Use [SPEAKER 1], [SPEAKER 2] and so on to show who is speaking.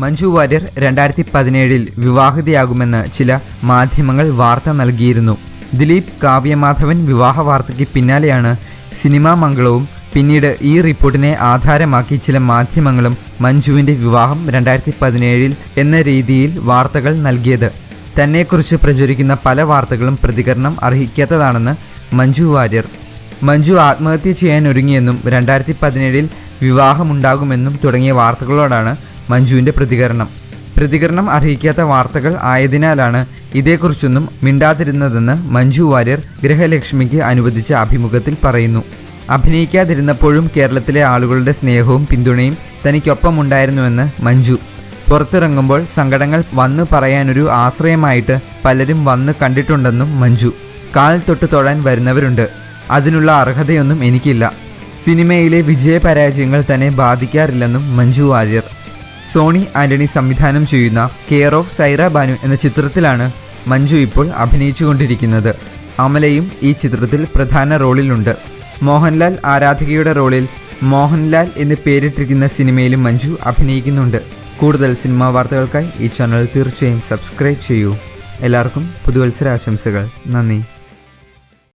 [SPEAKER 1] മഞ്ജു വാര്യർ രണ്ടായിരത്തി പതിനേഴിൽ വിവാഹിതയാകുമെന്ന് ചില മാധ്യമങ്ങൾ വാർത്ത നൽകിയിരുന്നു. ദിലീപ് കാവ്യമാധവൻ വിവാഹ വാർത്തയ്ക്ക് പിന്നാലെയാണ് സിനിമാ മംഗളവും. പിന്നീട് ഈ റിപ്പോർട്ടിനെ ആധാരമാക്കി ചില മാധ്യമങ്ങളും മഞ്ജുവിന്റെ വിവാഹം രണ്ടായിരത്തി പതിനേഴിൽ എന്ന രീതിയിൽ വാർത്തകൾ നൽകിയത്. തന്നെക്കുറിച്ച് പ്രചരിക്കുന്ന പല വാർത്തകളും പ്രതികരണം അർഹിക്കാത്തതാണെന്ന് മഞ്ജു വാര്യർ. മഞ്ജു ആത്മഹത്യ ചെയ്യാൻ ഒരുങ്ങിയെന്നും രണ്ടായിരത്തി പതിനേഴിൽ വിവാഹമുണ്ടാകുമെന്നും തുടങ്ങിയ വാർത്തകളോടാണ് മഞ്ജുവിന്റെ പ്രതികരണം. പ്രതികരണം അർഹിക്കാത്ത വാർത്തകൾ ആയതിനാലാണ് ഇതേക്കുറിച്ചൊന്നും മിണ്ടാതിരുന്നതെന്ന് മഞ്ജു വാര്യർ ഗൃഹലക്ഷ്മിക്ക് അനുവദിച്ച അഭിമുഖത്തിൽ പറയുന്നു. അഭിനയിക്കാതിരുന്നപ്പോഴും കേരളത്തിലെ ആളുകളുടെ സ്നേഹവും പിന്തുണയും തനിക്കൊപ്പമുണ്ടായിരുന്നുവെന്ന് മഞ്ജു. പുറത്തിറങ്ങുമ്പോൾ സങ്കടങ്ങൾ വന്നു പറയാനൊരു ആശ്രയമായിട്ട് പലരും വന്ന് കണ്ടിട്ടുണ്ടെന്നും മഞ്ജു. കാൽ തൊട്ട് തൊഴാൻ വരുന്നവരുണ്ട്. അതിനുള്ള അർഹതയൊന്നും എനിക്കില്ല. സിനിമയിലെ വിജയപരാജയങ്ങൾ തന്നെ ബാധിക്കാറില്ലെന്നും മഞ്ജു വാര്യർ. സോണി ആന്റണി സംവിധാനം ചെയ്യുന്ന കെയർ ഓഫ് സൈറ ബാനു എന്ന ചിത്രത്തിലാണ് മഞ്ജു ഇപ്പോൾ അഭിനയിച്ചുകൊണ്ടിരിക്കുന്നത്. അമലയും ഈ ചിത്രത്തിൽ പ്രധാന റോളിലുണ്ട്. മോഹൻലാൽ ആരാധകയുടെ റോളിൽ മോഹൻലാൽ എന്ന് പേരിട്ടിരിക്കുന്ന സിനിമയിലും മഞ്ജു അഭിനയിക്കുന്നുണ്ട്. കൂടുതൽ സിനിമാ വാർത്തകൾക്കായി ഈ ചാനൽ തീർച്ചയായും സബ്സ്ക്രൈബ് ചെയ്യൂ. എല്ലാവർക്കും പുതുവത്സരാശംസകൾ. നന്ദി.